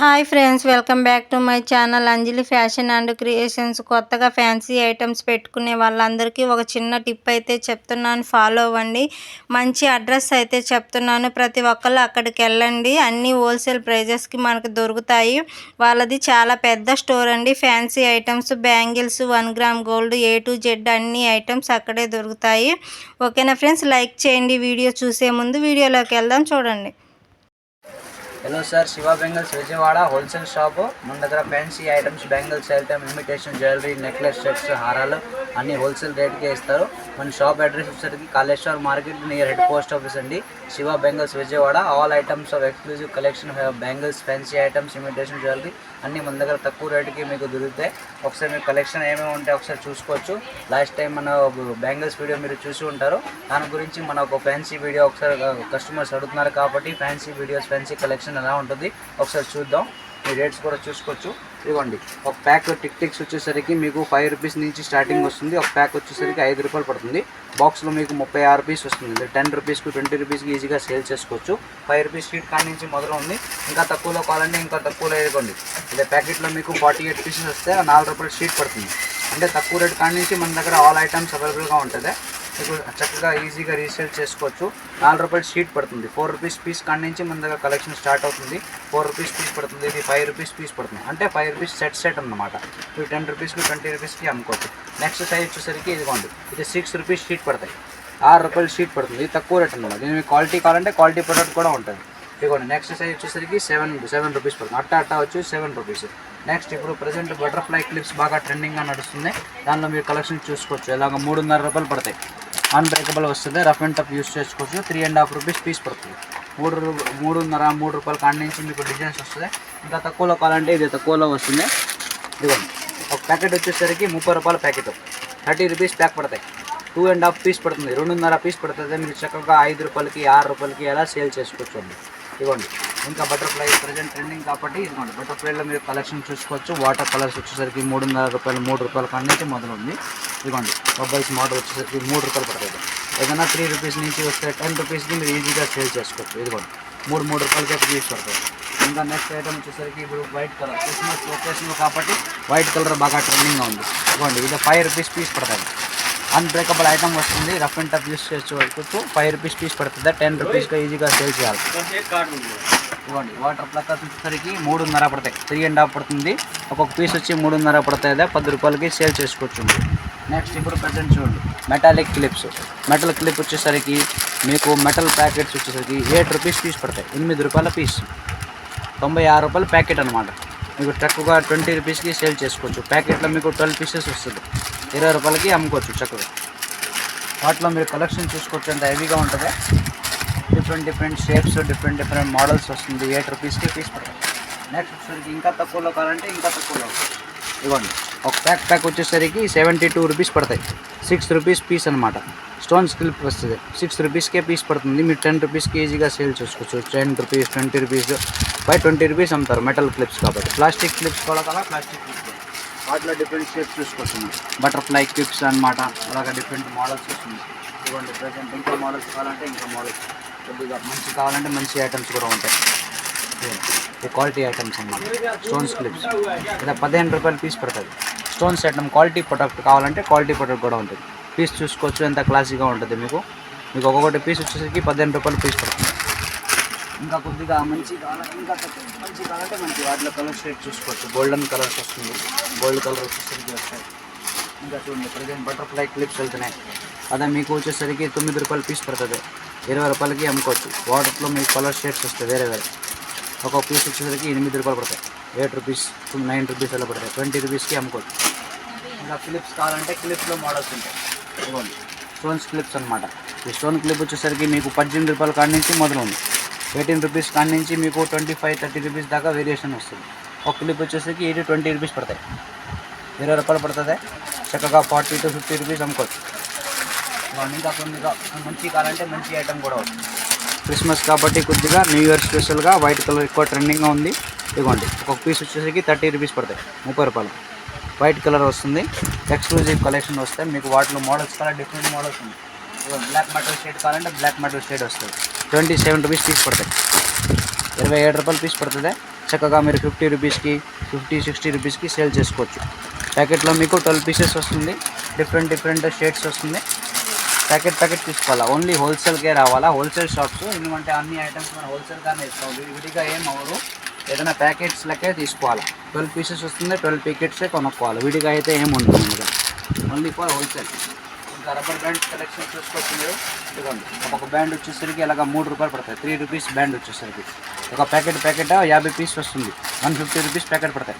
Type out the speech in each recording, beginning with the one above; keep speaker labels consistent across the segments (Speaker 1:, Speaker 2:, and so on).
Speaker 1: Hi friends welcome back to my channel Anjali fashion and creations. కొత్తగా fancy items పెట్టుకునే వాళ్ళందరికీ ఒక చిన్న టిప్ అయితే చెప్తున్నాను. ఫాలో అవ్వండి. మంచి అడ్రస్ అయితే చెప్తున్నాను. ప్రతి ఒక్కళ్ళు అక్కడికి వెళ్ళండి. అన్ని హోల్సేల్ ప్రైజెస్కి మనకు దొరుకుతాయి. వాళ్ళది చాలా పెద్ద స్టోర్ అండి. Fancy items bangles one gram gold A to Z అన్ని ఐటమ్స్ అక్కడే దొరుకుతాయి. ఓకేనా ఫ్రెండ్స్? లైక్ చేయండి. వీడియో చూసే ముందు వీడియోలోకి వెళ్దాం చూడండి.
Speaker 2: Hello sir Shiva bangles Vijayawada wholesale shop. మన దగ్గర fancy items bangles item imitation jewellery necklace sets హారాలు అన్ని హోల్సేల్ రేట్కే ఇస్తారు. మన షాప్ అడ్రస్ వచ్చేసరికి Kaleshwar market near head post office అండి. Shiva bangles Vijayawada all items of exclusive collection bangles fancy items imitation jewellery అన్ని మన దగ్గర తక్కువ రేటుకి మీకు దొరుకుతాయి. ఒకసారి మీకు కలెక్షన్ ఏమేమి ఉంటాయి ఒకసారి చూసుకోవచ్చు. లాస్ట్ టైం మన బ్యాంగిల్స్ వీడియో మీరు చూసి ఉంటారు. దాని గురించి మన ఒక ఫ్యాన్సీ వీడియో ఒకసారి uh, కస్టమర్స్ అడుగుతున్నారు కాబట్టి ఫ్యాన్సీ వీడియోస్ ఫ్యాన్సీ కలెక్షన్ ఎలా ఉంటుంది? ఒకసారి చూద్దాం. మీ రేట్స్ కూడా చూసుకోవచ్చు. ఇదిగోండి ఒక ప్యాక్ టిక్ టిక్స్ వచ్చేసరికి మీకు ఫైవ్ రూపీస్ నుంచి స్టార్టింగ్ వస్తుంది. ఒక ప్యాక్ వచ్చేసరికి ఐదు రూపాయలు పడుతుంది. బాక్స్లో మీకు ముప్పై ఆరు పీస్ వస్తుంది. టెన్ రూపీస్కి ట్వంటీ రూపీస్కి ఈజీగా సేల్ చేసుకోవచ్చు. ఫైవ్ రూపీస్ షీట్ కాడి నుంచి మొదలు ఉంది. ఇంకా తక్కువలో కావాలంటే ఇంకా తక్కువలో ఇదిగోండి ఇదే ప్యాకెట్లో మీకు ఫార్టీ ఎయిట్ పీసెస్ వస్తే నాలుగు రూపాయలు షీట్ పడుతుంది. అంటే తక్కువ రేట్ కాడి నుంచి మన దగ్గర ఆల్ ఐటమ్స్ అవైలబుల్గా ఉంటుంది. మీకు చక్కగా ఈజీగా రీసేల్ చేసుకోవచ్చు. నాలుగు రూపాయలు షీట్ పడుతుంది. ఫోర్ రూపీస్ పీస్ కాడి నుంచి మన దగ్గర కలెక్షన్ స్టార్ట్ అవుతుంది. ఫోర్ రూపీస్ పీస్ పడుతుంది. ఇది ఫైవ్ రూపీస్ పీస్ పడుతుంది. అంటే ఫైవ్ రూపీస్ సెట్ సెట్ అన్నమాట. ఇవి టెన్ రూపీస్కి ట్వంటీ రూపీస్కి అమ్ముకోవచ్చు. నెక్స్ట్ సైజ్ వచ్చేసరికి ఇదిగోండి. ఇది సిక్స్ రూపీస్ షీట్ పడతాయి. ఆరు రూపాయలు షీట్ పడుతుంది. ఇది తక్కువ రేట్ అనమాట దీని క్వాలిటీ కావాలంటే క్వాలిటీ ప్రొడక్ట్ కూడా ఉంటుంది. ఇదిగోండి. నెక్స్ట్ సైజ్ వచ్చేసరికి సెవెన్ సెవెన్ రూపీస్ పడుతుంది. అట్ట అట్ట వచ్చి సెవెన్ రూపీస్ నెక్స్ట్ ఇప్పుడు ప్రజెంట్ బటర్ఫ్లై క్లిప్స్ బాగా ట్రెండింగ్గా నడుస్తుంది. దానిలో మీరు కలెక్షన్ చూసుకోవచ్చు. ఇలాగ మూడున్నర రూపాయలు పడతాయి. అన్బ్రేకబుల్ వస్తుంది. రఫ్ అండ్ టఫ్ యూస్ చేసుకోవచ్చు. Three and half rupees piece పడుతుంది. మూడు మూడున్నర మూడు రూపాయల కాడి నుంచి మీకు డిజైన్స్ వస్తుంది. ఇంకా తక్కువలో కావాలంటే ఇది తక్కువలో వస్తుంది. ఇదిగోండి. ఒక ప్యాకెట్ వచ్చేసరికి ముప్పై రూపాయల ప్యాకెట్ థర్టీ రూపీస్ ప్యాక్ పడతాయి. టూ అండ్ హాఫ్ పీస్ పడుతుంది. రెండున్నర పీస్ పడుతుంది. మీరు చక్కగా ఐదు రూపాయలకి ఆరు రూపాయలకి ఎలా సేల్ చేసుకోవచ్చు అండి. ఇదిగోండి. ఇంకా బటర్ఫ్లై ప్రజెంట్ ట్రెండింగ్ కాబట్టి ఇదిగోండి బటర్ఫ్లైలో మీరు కలెక్షన్ చూసుకోవచ్చు. వాటర్ కలర్స్ వచ్చేసరికి మూడున్నర రూపాయలు మూడు రూపాయల కాడి నుంచి మొదలు ఉంది ఇదిగోండి బొబ్బల్స్ మోడల్ వచ్చేసరికి మూడు రూపాయలు పడుతుంది ఏదైనా త్రీ రూపీస్ నుంచి వస్తే టెన్ రూపీస్కి మీరు ఈజీగా సేల్ చేసుకోవచ్చు. ఇదిగోండి మూడు మూడు రూపాయలకి అయితే పీస్ పడుతుంది ఇంకా నెక్స్ట్ ఐటమ్ వచ్చేసరికి ఇప్పుడు వైట్ కలర్ క్రిస్మస్ ఒకేషన్ కాబట్టి వైట్ కలర్ బాగా ట్రెండింగ్గా ఉంది. ఇదిగోండి ఇది ఫైవ్ రూపీస్ పీస్ పడుతుంది అన్బ్రేకబుల్ ఐటమ్ వస్తుంది. రఫ్ అండ్ టఫ్ యూస్ చేసుకోవచ్చు ఫైవ్ రూపీస్ పీస్ పడుతుంది. టెన్ రూపీస్గా ఈజీగా సేల్ చేయాలి. ఇవ్వండి. వాటర్ ప్లక్కర్స్ వచ్చేసరికి మూడున్నర పడతాయి. త్రీ అండ్ హాఫ్ పడుతుంది. ఒక్కొక్క పీస్ వచ్చి మూడున్నర పడుతుంది పది రూపాయలకి సేల్ చేసుకోవచ్చు. నెక్స్ట్ ఇప్పుడు ప్రజెంట్ చూడండి. మెటాలిక్ క్లిప్స్ మెటల్ క్లిప్ వచ్చేసరికి మీకు మెటల్ ప్యాకెట్స్ వచ్చేసరికి ఎయిట్ రూపీస్ పీస్ పడతాయి. ఎనిమిది రూపాయల పీస్ తొంభై ఆరు రూపాయల ప్యాకెట్ అనమాట మీకు చక్కగా ట్వంటీ రూపీస్కి సేల్ చేసుకోవచ్చు. ప్యాకెట్లో మీకు ట్వెల్వ్ పీసెస్ వస్తుంది. ఇరవై రూపాయలకి అమ్ముకోవచ్చు చక్కగా వాటిలో మీరు కలెక్షన్ చూసుకోవచ్చు. ఎంత హెవీగా ఉంటుంది. Different different shapes different different models వస్తుంది. ఎయిట్ రూపీస్కి పీస్ పడుతుంది నెక్స్ట్ వచ్చేసరికి ఇంకా తక్కువలో కావాలంటే ఇంకా తక్కువలో. ఇవ్వండి. ఒక ప్యాక్ ప్యాక్ వచ్చేసరికి సెవెంటీ టూ రూపీస్ పడతాయి సిక్స్ రూపీస్ పీస్ అనమాట స్టోన్ స్కిల్ప్ వస్తుంది సిక్స్ రూపీస్కే పీస్ పడుతుంది. మీరు టెన్ రూపీస్కి ఈజీగా సేల్ చేసుకోవచ్చు. Ten rupees twenty rupees by twenty rupees అమ్ముతారు మెటల్ క్లిప్స్ కాబట్టి. ప్లాస్టిక్ క్లిప్స్ కూడా కదా ప్లాస్టిక్ క్లిప్స్ వాటిలో డిఫరెంట్ షేప్స్ చూసుకొస్తుంది బటర్ఫ్లై క్లిప్స్ అనమాట అలాగే డిఫరెంట్ మోడల్స్ వస్తుంది. ఇవ్వండి. ప్రజెంట్ ఇంకా మోడల్స్ కావాలంటే ఇంకా మోడల్స్ కొద్దిగా మంచి కావాలంటే మంచి ఐటమ్స్ కూడా ఉంటాయి. క్వాలిటీ ఐటమ్స్ అన్నమాట. స్టోన్స్ క్లిప్స్ ఇలా పదిహేను రూపాయలు పీస్ పడుతుంది. స్టోన్స్ ఐటమ్ క్వాలిటీ ప్రొడక్ట్ కావాలంటే క్వాలిటీ ప్రొడక్ట్ కూడా ఉంటుంది. పీస్ చూసుకోవచ్చు ఎంత క్లాసీగా ఉంటుంది మీకు. మీకు ఒక్కొక్కటి పీస్ వచ్చేసరికి పదిహేను రూపాయలు పీస్ పడుతుంది. ఇంకా కొద్దిగా మంచి కావాలంటే ఇంకా మంచి కావాలంటే మంచి వాటిలో కలర్ షేడ్ చూసుకోవచ్చు. గోల్డెన్ కలర్స్ వస్తుంది. గోల్డ్ కలర్ వచ్చేసరికి వస్తాయి. ఇంకా చూడండి ప్రజెంట్ బటర్ఫ్లై క్లిప్స్ వెళ్తున్నాయి. అదే మీకు వచ్చేసరికి తొమ్మిది రూపాయలు పీస్ పడుతుంది. ఇరవై రూపాయలకి అమ్ముకోవచ్చు. వాటర్లో మీకు కలర్ షేడ్స్ వస్తాయి వేరే వేరే. ఒక పీస్ వచ్చేసరికి ఎనిమిది రూపాయలు పడతాయి. ఎయిట్ రూపీస్ నైన్ రూపీస్ అలా పడతాయి. ట్వంటీ రూపీస్కి అమ్ముకోవచ్చు. ఇంకా క్లిప్స్ కావాలంటే క్లిప్స్లో మోడల్స్ ఉంటాయి. ఇదిగోండి. స్టోన్స్ క్లిప్స్ అనమాట ఈ స్టోన్ క్లిప్ వచ్చేసరికి మీకు పద్దెనిమిది రూపాయల కాడి నుంచి మొదలు ఉంది ఎయిటీన్ రూపీస్ కాడి నుంచి మీకు ట్వంటీ ఫైవ్ థర్టీ రూపీస్ దాకా వేరియేషన్ వస్తుంది. ఒక క్లిప్ వచ్చేసరికి ఎయిటీ ట్వంటీ రూపీస్ పడతాయి. ఇరవై రూపాయలు పడుతుంది? చక్కగా ఫార్టీ టు ఫిఫ్టీ రూపీస్ అమ్ముకోవచ్చు. ఇంకా కొద్దిగా మంచి కావాలంటే మంచి ఐటమ్ కూడా వస్తుంది. క్రిస్మస్ కాబట్టి కొద్దిగా న్యూ ఇయర్ స్పెషల్గా వైట్ కలర్ ఎక్కువ ట్రెండింగ్గా ఉంది. ఇదిగోండి ఒక్కొక్క పీస్ వచ్చేసరికి థర్టీ రూపీస్ పడతాయి ముప్పై రూపాయలు. వైట్ కలర్ వస్తుంది ఎక్స్క్లూజివ్ కలెక్షన్ వస్తాయి. మీకు వాటిలో మోడల్స్ కావాలి డిఫరెంట్ మోడల్స్ ఉన్నాయి. బ్లాక్ మెటల్ షేడ్ కావాలంటే బ్లాక్ మెటల్ షేడ్ వస్తుంది ట్వంటీ సెవెన్ రూపీస్ పీస్ పడతాయి. ఇరవై ఏడు రూపాయలు పీస్ పడుతుంది. చక్కగా మీరు ఫిఫ్టీ రూపీస్కి ఫిఫ్టీ సిక్స్టీ రూపీస్కి సేల్ చేసుకోవచ్చు. ప్యాకెట్లో మీకు ట్వెల్వ్ పీసెస్ వస్తుంది. డిఫరెంట్ డిఫరెంట్ షేడ్స్ వస్తుంది. ప్యాకెట్ ప్యాకెట్ తీసుకోవాలా? ఓన్లీ హోల్సేల్కే రావాలా? హోల్సేల్ షాప్స్ ఎందుకంటే అన్ని ఐటమ్స్ మనం హోల్సేల్గానే ఇస్తాం. విడి- విడిగా ఏం అవ్వదు. ఏదైనా ప్యాకెట్స్ తీసుకోవాలా తీసుకోవాలి? ట్వెల్వ్ పీసెస్ వస్తుంది ట్వెల్వ్ ప్యాకెట్సే కొనుక్కోవాలి. విడిగా అయితే ఏమి ఉంటుంది ఓన్లీ ఫర్ హోల్సేల్ ఇంకా రబ్బర్ బ్యాండ్ కలెక్షన్ చూసుకొచ్చింది ఇదిగోండి. ఒక బ్యాండ్ వచ్చేసరికి ఇలాగ మూడు రూపాయలు పడతాయి. త్రీ రూపీస్ బ్యాండ్ వచ్చేసరికి. ఒక ప్యాకెట్ ప్యాకెట్ యాభై పీస్ వస్తుంది. వన్ ఫిఫ్టీ రూపీస్ ప్యాకెట్ పడతాయి.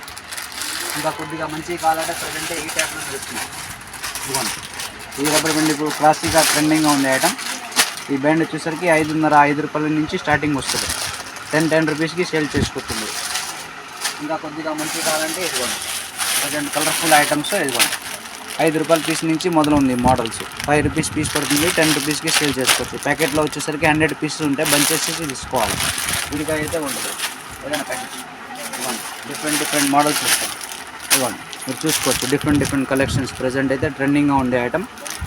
Speaker 2: ఇంకా కొద్దిగా మంచి కావాలంటే ప్రజెంట్ ఈ టైప్లో దొరుకుతున్నాయి ఇదిగోండి. ఈ రబ్బర్ బ్యాండ్ ఇప్పుడు క్లాసిక్గా ట్రెండింగ్గా ఉంది ఐటమ్ ఈ బ్యాండ్ వచ్చేసరికి ఐదున్నర ఐదు రూపాయల నుంచి స్టార్టింగ్ వస్తుంది. టెన్ టెన్ రూపీస్కి సేల్ చేసుకుంటుంది. ఇంకా కొద్దిగా మంచి కావాలంటే ఇదిగోండి. ప్రజెంట్ కలర్ఫుల్ ఐటమ్స్ ఇదిగోండి. ఐదు రూపాయల పీస్ నుంచి మొదలు ఉంది మోడల్స్ ఫైవ్ రూపీస్ పీస్ పడుతుంది టెన్ రూపీస్కి సేల్ చేసుకోవచ్చు. ప్యాకెట్లో వచ్చేసరికి హండ్రెడ్ పీసెస్ ఉంటే బంచెస్ తీసుకోవాలి. విడిగా అయితే ఉండదు. ఏదైనా ప్యాకెట్ ఇవ్వండి డిఫరెంట్ డిఫరెంట్ మోడల్స్ వస్తాయి. ఇవ్వండి మీరు చూసుకోవచ్చు. డిఫరెంట్ డిఫరెంట్ కలెక్షన్స్ ప్రజెంట్ అయితే ట్రెండింగ్గా ఉండే item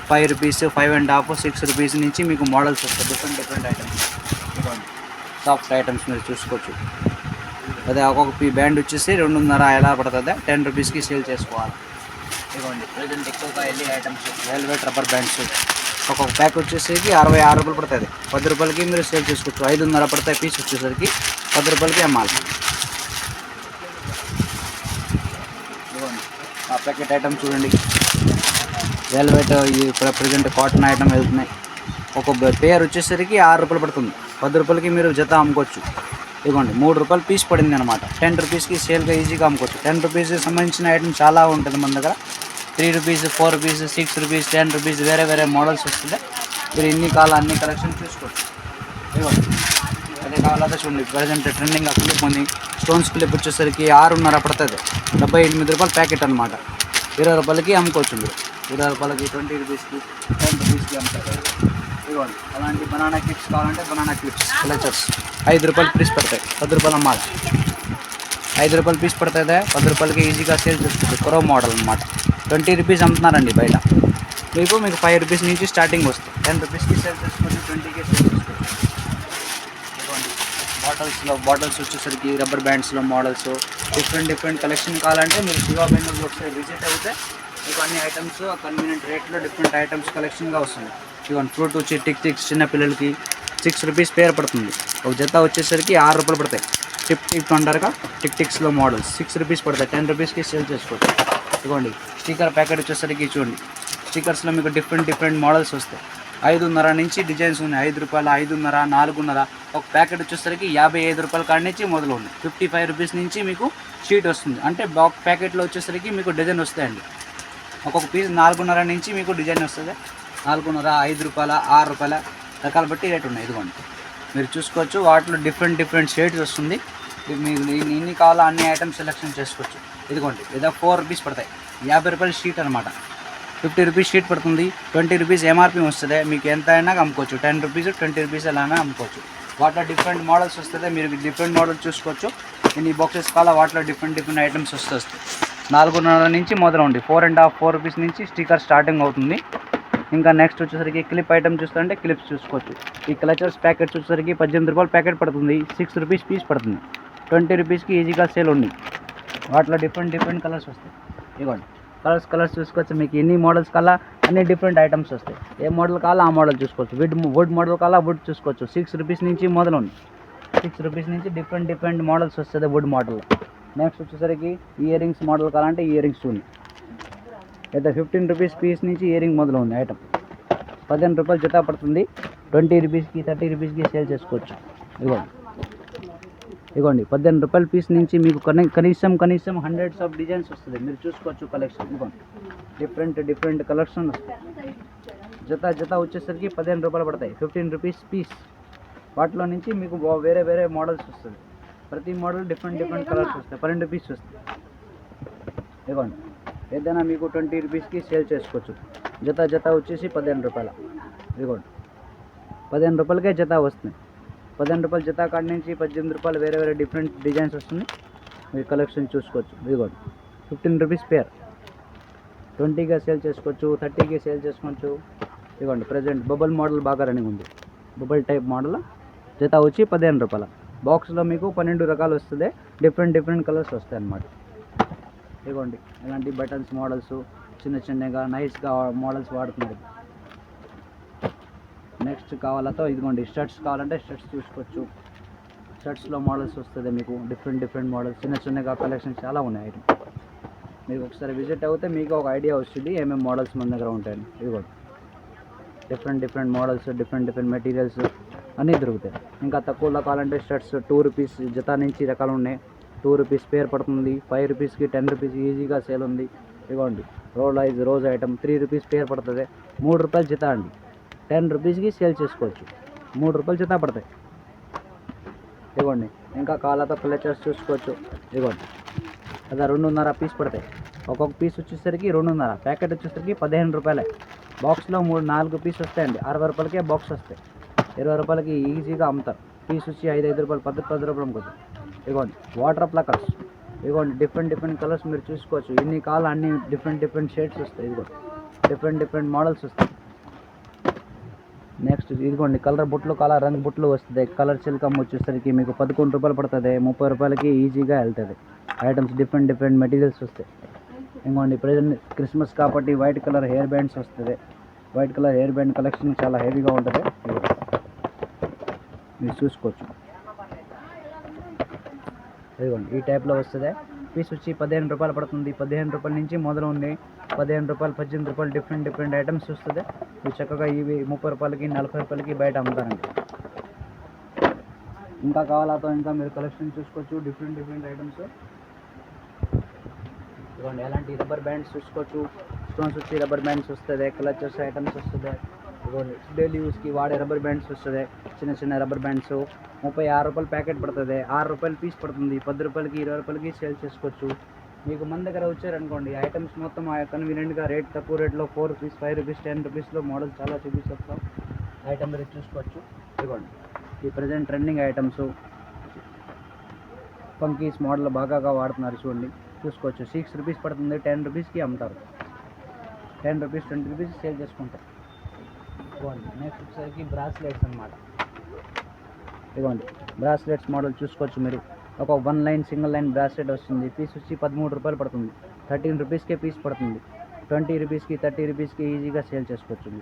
Speaker 2: five rupees five and half six rupees నుంచి మీకు మోడల్స్ వస్తాయి. Different different items soft items మీరు చూసుకోవచ్చు. అదే ఒక్కొక్క పీ బ్యాండ్ వచ్చేసి రెండున్నర ఎలా పడుతుంది? టెన్ రూపీస్కి సేల్ చేసుకోవాలి. ఇదిగోండి. ప్రజెంట్ ఎక్కువగా వెళ్ళి ఐటమ్స్ వెల్వెట్ రబ్బర్ బ్యాండ్స్ ఒక్కొక్క ప్యాక్ వచ్చేసరికి అరవై ఆరు రూపాయలు పడుతుంది. పది రూపాయలకి మీరు సేల్ చేసుకోవచ్చు. ఐదున్నర పడతాయి పీస్ వచ్చేసరికి. పది రూపాయలకి అమ్మాలి ఇదిగోండి ప్యాకెట్ ఐటమ్ చూడండి. వెల్వెట్ ఈ ప్రజెంట్ కాటన్ ఐటమ్ వెళ్తున్నాయి. ఒక పేర్ వచ్చేసరికి ఆరు రూపాయలు పడుతుంది. పది రూపాయలకి మీరు జత అమ్ముకోవచ్చు. ఇదిగోండి మూడు రూపాయలు పీస్ పడింది అనమాట టెన్ రూపీస్కి సేల్గా ఈజీగా అమ్ముకోవచ్చు. టెన్ రూపీస్కి సంబంధించిన ఐటమ్ చాలా ఉంటుంది మన దగ్గర. Three rupees four rupees six rupees ten rupees వేరే వేరే మోడల్స్ వస్తుంది మీరు ఇన్ని కాలం అన్ని కలెక్షన్ చూసుకోవచ్చు. ఇదిగోండి. అదే కావాలంటే చూడండి ప్రజెంట్ ట్రెండింగ్ క్లిప్ ఉంది. స్టోన్స్ క్లిప్ వచ్చేసరికి ఆరున్నర పడుతుంది. డెబ్బై ఎనిమిది రూపాయలు ప్యాకెట్ అనమాట ఇరవై రూపాయలకి అమ్ముకోవచ్చు మీరు. ఇరవై రూపాయలకి ట్వంటీ రూపీస్కి టెన్ రూపీస్కి అమ్ముతారు. ఇదిగోండి అలాంటి బనానా క్లిప్స్ కావాలంటే బనానా క్లిప్స్ కలెక్టర్స్ ఐదు రూపాయలు పీస్ పడతాయి పది రూపాయలు అమ్మాలి. ఐదు రూపాయలు పీస్ పడుతుంది పది రూపాయలకి ఈజీగా సేల్ చేస్తుంది క్రో మోడల్ అనమాట ట్వంటీ రూపీస్ అమ్ముతున్నారండి బయట. మీకు మీకు ఫైవ్ రూపీస్ నుంచి స్టార్టింగ్ వస్తుంది. టెన్ రూపీస్కి సేల్ చేసుకోవచ్చు ట్వంటీకి సేల్ బాటిల్స్లో బాటిల్స్ వచ్చేసరికి రబ్బర్ బ్యాండ్స్లో మోడల్స్ డిఫరెంట్ డిఫరెంట్ కలెక్షన్ కావాలంటే మీరు శివా బెంగల్ ఒకసారి విజిట్ అయితే మీకు అన్ని ఐటమ్స్ కన్వీనియంట్ రేట్లో డిఫరెంట్ ఐటమ్స్ కలెక్షన్గా వస్తుంది. ఇవన్న ఫ్రూట్ వచ్చి టిక్ టిక్స్ చిన్న పిల్లలకి సిక్స్ రూపీస్ పేరు పడుతుంది. ఒక జత వచ్చేసరికి ఆరు రూపాయలు పడతాయి. టిప్ టిప్ అంటారుగా టిక్ టిక్స్లో మోడల్స్ సిక్స్ రూపీస్ పడతాయి. టెన్ రూపీస్కి సేల్ చేసుకోవచ్చు. ఇదిగోండి స్టిక్కర్ ప్యాకెట్ వచ్చేసరికి చూడండి స్టిక్కర్స్లో మీకు డిఫరెంట్ డిఫరెంట్ మోడల్స్ వస్తాయి. ఐదున్నర నుంచి డిజైన్స్ ఉన్నాయి. ఐదు రూపాయల ఐదున్నర నాలుగున్నర. ఒక ప్యాకెట్ వచ్చేసరికి యాభై ఐదు రూపాయల కాడి నుంచి మొదలు ఉన్నాయి. ఫిఫ్టీ ఫైవ్ రూపీస్ నుంచి మీకు షీట్ వస్తుంది. అంటే బాక్ ప్యాకెట్లో వచ్చేసరికి మీకు డిజైన్ వస్తాయండి. ఒక్కొక్క పీస్ నాలుగున్నర నుంచి మీకు డిజైన్ వస్తుంది. నాలుగున్నర ఐదు రూపాయల ఆరు రూపాయల రకాలు బట్టి రేట్ ఉన్నాయి. ఇదిగోండి. మీరు చూసుకోవచ్చు వాటిలో డిఫరెంట్ డిఫరెంట్ షేడ్స్ వస్తుంది. మీకు ఎన్ని- ఎన్ని కావాలో అన్ని ఐటమ్స్ సెలెక్షన్ చేసుకోవచ్చు. ఇదిగోండి. ఏదో ఫోర్ రూపీస్ పడతాయి. యాభై రూపాయల షీట్ అనమాట ఫిఫ్టీ రూపీస్ షీట్ పడుతుంది. ట్వంటీ రూపీస్ ఎంఆర్పి వస్తుంది. మీకు ఎంత అయినా అమ్ముకోవచ్చు. టెన్ రూపీస్ ట్వంటీ రూపీస్ అలానే అమ్ముకోవచ్చు. వాటిలో డిఫరెంట్ మోడల్స్ వస్తుంది మీరు డిఫరెంట్ మోడల్ చూసుకోవచ్చు. ఇన్ని బాక్సెస్ కావాలా? వాటిలో డిఫరెంట్ డిఫరెంట్ ఐటమ్స్ వస్తాయి. నాలుగున్నర నుంచి మొదలు four and half four rupees నుంచి స్టిక్కర్ స్టార్టింగ్ అవుతుంది. ఇంకా నెక్స్ట్ వచ్చేసరికి క్లిప్ ఐటమ్ చూస్తుంటే క్లిప్స్ చూసుకోవచ్చు. ఈ క్లచర్స్ ప్యాకెట్ వచ్చేసరికి పద్దెనిమిది రూపాయలు ప్యాకెట్ పడుతుంది. సిక్స్ రూపీస్ పీస్ పడుతుంది. ట్వంటీ రూపీస్కి ఈజీగా సేల్ ఉంది. వాటిలో డిఫరెంట్ డిఫరెంట్ కలర్స్ వస్తాయి. ఇవ్వండి కలర్స్ కలర్స్ చూసుకోవచ్చు. మీకు ఎన్ని మోడల్స్ కావాలా అన్ని డిఫరెంట్ ఐటమ్స్ వస్తాయి. ఏ మోడల్ కావాలా ఆ మోడల్ చూసుకోవచ్చు. వుడ్ వుడ్ మోడల్ కావాలా వుడ్ చూసుకోవచ్చు. సిక్స్ రూపీస్ నుంచి మొదలు ఉంది సిక్స్ రూపీస్ నుంచి డిఫరెంట్ డిఫరెంట్ మోడల్స్ వస్తుంది వుడ్ మోడల్. నెక్స్ట్ వచ్చేసరికి ఇయర్ రింగ్స్ మోడల్ కావాలంటే ఇయర్ రింగ్స్ చూడండి. అయితే ఫిఫ్టీన్ రూపీస్ పీస్ నుంచి ఇయర్ రింగ్ మొదలు ఉంది ఐటమ్ పదిహేను రూపాయలు జత పడుతుంది. ట్వంటీ రూపీస్కి థర్టీ రూపీస్కి సేల్ చేసుకోవచ్చు. ఇవ్వండి ఇదిగోండి పద్దెనిమిది రూపాయల పీస్ నుంచి మీకు కనీ కనీసం కనీసం హండ్రెడ్స్ ఆఫ్ డిజైన్స్ వస్తుంది. మీరు చూసుకోవచ్చు కలెక్షన్ ఇదిగోండి డిఫరెంట్ డిఫరెంట్ కలెక్షన్ వస్తాయి. జత జత వచ్చేసరికి పదిహేను రూపాయలు పడతాయి. ఫిఫ్టీన్ రూపీస్ పీస్ వాటిలో నుంచి మీకు వేరే వేరే మోడల్స్ వస్తుంది. ప్రతి మోడల్ డిఫరెంట్ డిఫరెంట్ కలర్స్ వస్తాయి. పన్నెండు పీస్ వస్తాయి. ఇదిగోండి ఏదైనా మీకు ట్వంటీ రూపీస్కి సేల్ చేసుకోవచ్చు. జత జత వచ్చేసి పదిహేను రూపాయల. ఇదిగోండి పదిహేను రూపాయలకే జత వస్తుంది. పదిహేను రూపాయల జత కాడ నుంచి పద్దెనిమిది రూపాయలు వేరే వేరే డిఫరెంట్ డిజైన్స్ వస్తుంది మీరు కలెక్షన్ చూసుకోవచ్చు. ఇదిగోండి. ఫిఫ్టీన్ రూపీస్ పేర్ ట్వంటీగా సేల్ చేసుకోవచ్చు థర్టీకి సేల్ చేసుకోవచ్చు. ఇదిగోండి. ప్రజెంట్ బబుల్ మోడల్ బాగా రన్నింగ్ ఉంది. బబుల్ టైప్ మోడల్ జత వచ్చి పదిహేను రూపాయల. బాక్స్లో మీకు పన్నెండు రకాలు వస్తుంది. డిఫరెంట్ డిఫరెంట్ కలర్స్ వస్తాయి అన్నమాట. ఇదిగోండి. ఇలాంటి బటన్స్ మోడల్స్ చిన్న చిన్నగా నైస్గా మోడల్స్ వాడుతున్నారు నెక్స్ట్ కావాలతో ఇదిగోండి షర్ట్స్ కావాలంటే షర్ట్స్ చూసుకోవచ్చు. షర్ట్స్లో మోడల్స్ వస్తుంది మీకు డిఫరెంట్ డిఫరెంట్ మోడల్స్ చిన్న చిన్నగా కలెక్షన్ చాలా ఉన్నాయి మీకు ఒకసారి విజిట్ అవుతే మీకు ఒక ఐడియా వస్తుంది ఏమేమి మోడల్స్ మన దగ్గర ఉంటాయని. ఇదిగోండి. Different different models different different materials అన్నీ దొరుకుతాయి. ఇంకా తక్కువలో కావాలంటే షర్ట్స్ టూ రూపీస్ జత నుంచి రకాలు ఉన్నాయి. టూ రూపీస్ పేరు పడుతుంది ఫైవ్ రూపీస్కి టెన్ రూపీస్ ఈజీగా సేల్ ఉంది. ఇదిగోండి రోల్ eyes rose item three rupees pair పడుతుంది. మూడు రూపాయలు జత అండి. టెన్ రూపీస్కి సేల్ చేసుకోవచ్చు. మూడు రూపాయలు జత పడతాయి. ఇదిగోండి ఇంకా కాళ్ళతో క్లచర్స్ చూసుకోవచ్చు. ఇదిగోండి అదే రెండున్నర పీస్ పడతాయి. ఒక్కొక్క పీస్ వచ్చేసరికి రెండున్నర ప్యాకెట్ వచ్చేసరికి పదిహేను రూపాయలే. బాక్స్లో మూడు నాలుగు పీస్ వస్తాయండి. అరవై రూపాయలకే బాక్స్ వస్తాయి. ఇరవై రూపాయలకి ఈజీగా అమ్ముతారు. పీస్ వచ్చి ఐదు ఐదు రూపాయలు పది పది రూపాయలు అమ్ముకోవచ్చు. ఇదిగోండి వాటర్ ప్లకర్స్. ఇదిగోండి డిఫరెంట్ డిఫరెంట్ కలర్స్ మీరు చూసుకోవచ్చు. ఇన్ని కావాలి అన్ని డిఫరెంట్ డిఫరెంట్ షేడ్స్ వస్తాయి. ఇదిగో డిఫరెంట్ డిఫరెంట్ మోడల్స్ వస్తాయి. నెక్స్ట్ ఇదిగోండి కలర్ బుట్లు కలర్ రంగు బుట్లు వస్తుంది. కలర్ చిల్కమ్ వచ్చేసరికి మీకు పదకొండు రూపాయలు పడుతుంది. ముప్పై రూపాయలకి ఈజీగా వెళ్తుంది. ఐటమ్స్ డిఫరెంట్ డిఫరెంట్ మెటీరియల్స్ వస్తాయి. ఇంకోండి ప్రజెంట్ క్రిస్మస్ కాబట్టి వైట్ కలర్ హెయిర్ బ్యాండ్స్ వస్తుంది. White colour hair band collection చాలా హెవీగా ఉంటుంది. మీరు చూసుకోవచ్చు. ఇదిగోండి ఈ టైప్లో వస్తుంది. పీస్ వచ్చి పదిహేను రూపాయలు పడుతుంది. పదిహేను రూపాయల నుంచి మొదలు ఉన్నాయి పదిహేను రూపాయలు పద్దెనిమిది రూపాయలు డిఫరెంట్ డిఫరెంట్ ఐటమ్స్ వస్తుంది. ఇవి చక్కగా ఇవి ముప్పై రూపాయలకి నలభై రూపాయలకి బయట అమ్ముతారండి. ఇంకా కావాలతో ఇంకా మీరు కలెక్షన్ చూసుకోవచ్చు డిఫరెంట్ డిఫరెంట్ ఐటమ్స్ ఇదిగోండి ఎలాంటి రబ్బర్ బ్యాండ్స్ చూసుకోవచ్చు. స్టోన్స్ వచ్చి రబ్బర్ బ్యాండ్స్ వస్తుంది క్లచర్స్ ఐటమ్స్ వస్తుంది. ఇదిగోండి డైలీ యూస్కి వాడే రబ్బర్ బ్యాండ్స్ వస్తుంది. చిన్న చిన్న రబ్బర్ బ్యాండ్స్ ముప్పై ఆరు రూపాయలు ప్యాకెట్ పడుతుంది. ఆరు రూపాయలు పీస్ పడుతుంది. పది రూపాయలకి ఇరవై రూపాయలకి సేల్ చేసుకోవచ్చు. మీకు మన దగ్గర వచ్చారనుకోండి ఐటమ్స్ మొత్తం ఆ కన్వీనియంట్గా రేట్ తక్కువ రేట్లో four rupees five rupees ten రూపీస్లో మోడల్స్ చాలా చూపిస్తాం. ఐటమ్ మీరు చూసుకోవచ్చు. ఇదిగోండి. ఈ present trending items funkies model బాగా వాడుతున్నారు చూడండి. చూసుకోవచ్చు. సిక్స్ రూపీస్ పడుతుంది టెన్ రూపీస్కి అమ్ముతారు. Ten rupees twenty rupees sale చేసుకుంటారు. ఇదిగోండి. నెక్స్ట్ వచ్చేసరికి బ్రాస్లెట్స్ అన్నమాట. ఇదిగోండి. బ్రాస్లెట్స్ మోడల్ చూసుకోవచ్చు మీరు. ఒక one line single line bracelet వస్తుంది. పీస్ వచ్చి పదమూడు రూపాయలు పడుతుంది. థర్టీన్ రూపీస్కే పీస్ పడుతుంది. ట్వంటీ రూపీస్కి థర్టీ రూపీస్కి ఈజీగా సేల్ చేసుకోవచ్చు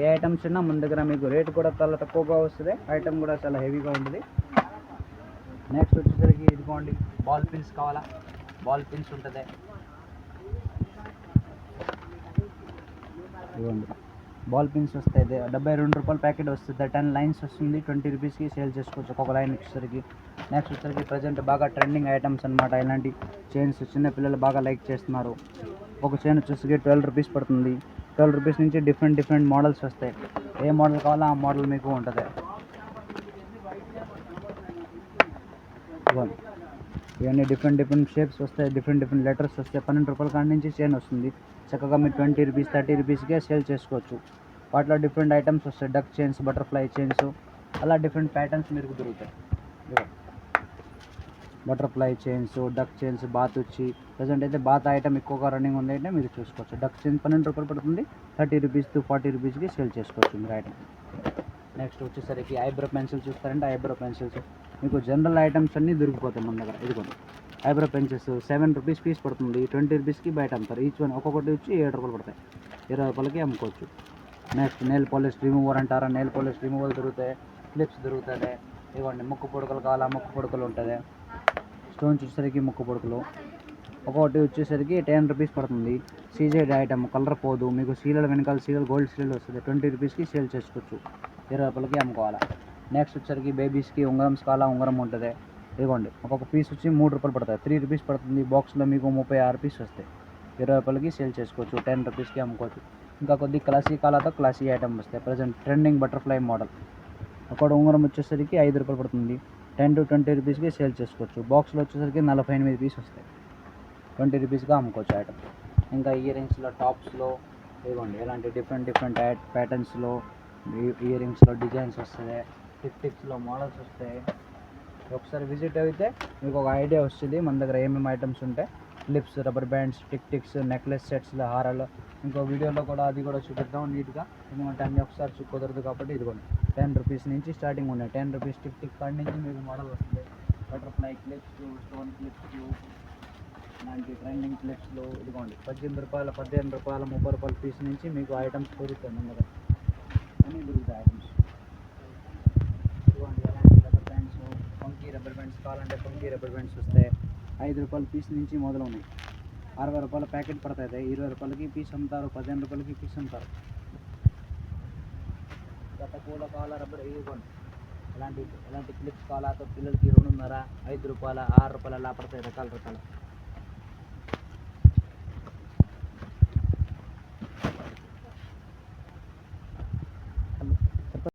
Speaker 2: ఏ ఐటమ్స్ ఉన్నా మన దగ్గర మీకు రేట్ కూడా చాలా తక్కువగా వస్తుంది. ఐటమ్ కూడా చాలా హెవీగా ఉంటుంది. నెక్స్ట్ వచ్చేసరికి ఇదిగోండి బాల్ పిన్స్ కావాలా? బాల్ పిన్స్ ఉంటుంది. ఇదిగోండి. బాల్ పిన్స్ వస్తాయి. డెబ్బై రెండు రూపాయల ప్యాకెట్ వస్తుంది. టెన్ లైన్స్ వస్తుంది. ట్వంటీ రూపీస్కి సేల్ చేసుకోవచ్చు. ఒక్కొక్క లైన్ వచ్చేసరికి. నెక్స్ట్ వచ్చేసరికి ప్రజెంట్ బాగా ట్రెండింగ్ ఐటమ్స్ అనమాట ఇలాంటి చైన్స్ చిన్న పిల్లలు బాగా లైక్ చేస్తున్నారు. ఒక చైన్ వచ్చేసరికి ట్వెల్వ్ రూపీస్ పడుతుంది. ట్వెల్వ్ రూపీస్ నుంచి డిఫరెంట్ డిఫరెంట్ మోడల్స్ వస్తాయి. ఏ మోడల్ కావాలో ఆ మోడల్ మీకు ఉంటుంది. ఇవన్నీ డిఫరెంట్ డిఫరెంట్ షేప్స్ వస్తాయి డిఫరెంట్ డిఫరెంట్ లెటర్స్ వస్తాయి. పన్నెండు రూపాయల కాడ నుంచి చైన్ వస్తుంది. చక్కగా మీరు ట్వంటీ రూపీస్ థర్టీ రూపీస్కే సేల్ చేసుకోవచ్చు. వాటిలో డిఫరెంట్ ఐటమ్స్ వస్తాయి. డక్ చైన్స్ బటర్ఫ్లై చైన్స్ అలా డిఫరెంట్ ప్యాటర్న్స్ మీకు దొరుకుతాయి. Butterfly chains duck chains both వచ్చి ప్రజెంట్ అయితే బాత్ ఐటమ్ ఎక్కువగా రన్నింగ్ ఉంది అంటే మీరు చూసుకోవచ్చు. డక్ చైన్ పన్నెండు రూపాయలు పడుతుంది. థర్టీ రూపీస్ టు ఫార్టీ రూపీస్కి సేల్ చేసుకోవచ్చు మీరు ఐటమ్ నెక్స్ట్ వచ్చేసరికి ఐబ్రో పెన్సిల్ చూస్తారంటే ఐబ్రో పెన్సిల్స్ మీకు జనరల్ ఐటమ్స్ అన్నీ దొరికిపోతాయి మన దగ్గర. ఇదిగోండి. Eyebrow pencils seven rupees piece పడుతుంది. ట్వంటీ రూపీస్కి బయట అమ్ముతారు. ఈచ్ వన్ ఒక్కొక్కటి వచ్చి ఏడు రూపాయలు పడతాయి. ఇరవై రూపాయలకి అమ్ముకోవచ్చు. నెక్స్ట్ నెయిల్ పాలిష్ రిమూవర్ అంటారా? నెయిల్ పాలిష్ రిమూవర్ దొరుకుతాయి. క్లిప్స్ దొరుకుతుంది ఇవ్వండి ముక్కు పొడకలు కావాలా? ముక్కు పొడకలు ఉంటుంది. స్టోన్స్ వచ్చేసరికి ముక్కు పొడకలు. ఒక్కొక్కటి వచ్చేసరికి టెన్ రూపీస్ పడుతుంది. సీజెడ్ ఐటమ్ కలర్ పోదు. మీకు సీలర్ వెనకాల సీరియల్ గోల్డ్ సీరియల్ వస్తుంది ట్వంటీ రూపీస్కి సేల్ చేసుకోవచ్చు. ఇరవై రూపాయలకి అమ్ముకోవాలా? నెక్స్ట్ వచ్చరికి బేబీస్కి ఉంగరం స్కాలా ఉంగరం ఉంటుంది. ఇదిగోండి ఒక్కొక్క పీస్ వచ్చి మూడు రూపాయలు పడుతుంది త్రీ రూపీస్ పడుతుంది. బాక్స్లో మీకు ముప్పై ఆరు పీస్ వస్తాయి. ఇరవై రూపాయలకి సేల్ చేసుకోవచ్చు. టెన్ రూపీస్కి అమ్ముకోవచ్చు. ఇంకా కొద్ది క్లాసీ కాలాతో క్లాసీ ఐటమ్ వస్తాయి. ప్రజెంట్ ట్రెండింగ్ బటర్ఫ్లై మోడల్ అక్కడ ఉంగరం వచ్చేసరికి ఐదు రూపాయలు పడుతుంది. టెన్ టు ట్వంటీ రూపీస్కి సేల్ చేసుకోవచ్చు. బాక్స్లో వచ్చేసరికి నలభై ఎనిమిది పీస్ వస్తాయి. ట్వంటీ రూపీస్గా అమ్ముకోవచ్చు ఐటమ్ ఇంకా ఇయర్ రింగ్స్లో టాప్స్లో ఇదిగోండి ఇలాంటి డిఫరెంట్ డిఫరెంట్ ప్యాటర్న్స్లో ఇయర్ రింగ్స్లో డిజైన్స్ వస్తాయి. టిక్టిక్స్లో మోడల్స్ వస్తాయి. ఒకసారి విజిట్ అయితే మీకు ఒక ఐడియా వస్తుంది. మన దగ్గర ఏమేమి ఐటమ్స్ ఉంటాయి clips rubber bands tick ticks necklace sets హారాలు ఇంకో వీడియోలో కూడా అది కూడా చూపిద్దాం నీట్గా. ఎందుకంటే అన్నీ ఒకసారి కుదరదు కాబట్టి ఇదిగోండి. టెన్ రూపీస్ నుంచి స్టార్టింగ్ ఉన్నాయి. టెన్ రూపీస్ టిక్ టిక్ కాడి నుంచి మీకు మోడల్ వస్తుంది. బటర్ఫ్లై క్లిప్స్ స్టోన్ క్లిప్స్ ఇలాంటి ట్రెండింగ్ క్లిప్స్లు ఇదిగోండి. పద్దెనిమిది రూపాయల పద్దెనిమిది రూపాయల ముప్పై రూపాయల పీస్ నుంచి మీకు ఐటమ్స్ దొరుకుతాయి మన దగ్గర. అన్నీ దొరుకుతాయి ఐటమ్స్ ఇదిగోండి ఎలాంటి rubber bands funky rubber bands కావాలంటే ఫంకీ రబ్బర్ బ్యాండ్స్ వస్తాయి ఐదు రూపాయల పీస్ నుంచి మొదలు ఉన్నాయి అరవై రూపాయల ప్యాకెట్ పడతాయి ఇరవై రూపాయలకి పీస్ అమ్ముతారు పదిహేను రూపాయలకి పీస్ అమ్ముతారు. గత పూల కావాలా రబ్బర్ ఇవ్వండి ఎలాంటి ఎలాంటి క్లిప్స్ కావాలా? పిల్లలకి రెండున్నర ఐదు రూపాయల ఆరు రూపాయల అలా పడతాయి రకాల రకాలు.